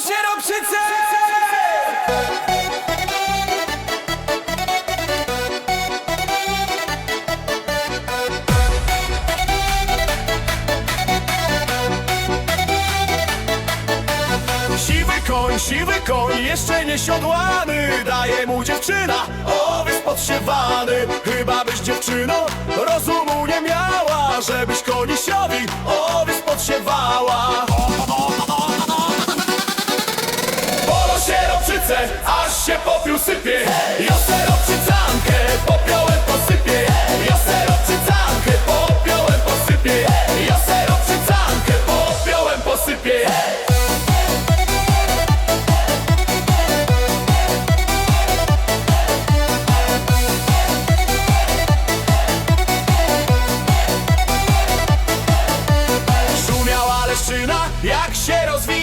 sierobczyce! Siwy koń, siwy koń, jeszcze nie siodłany. Daje mu dziewczyna, owiec podsiewany. Chyba byś dziewczyno rozumu nie miała Żebyś konisiowi owiec podsiewała sierobczyce, aż się popiół sypie. Ja serobczycankę popiołem posypię Ja serobczycankę popiołem posypię Ja serobczycankę popiołem posypię Szumiała leszczyna, jak się rozwija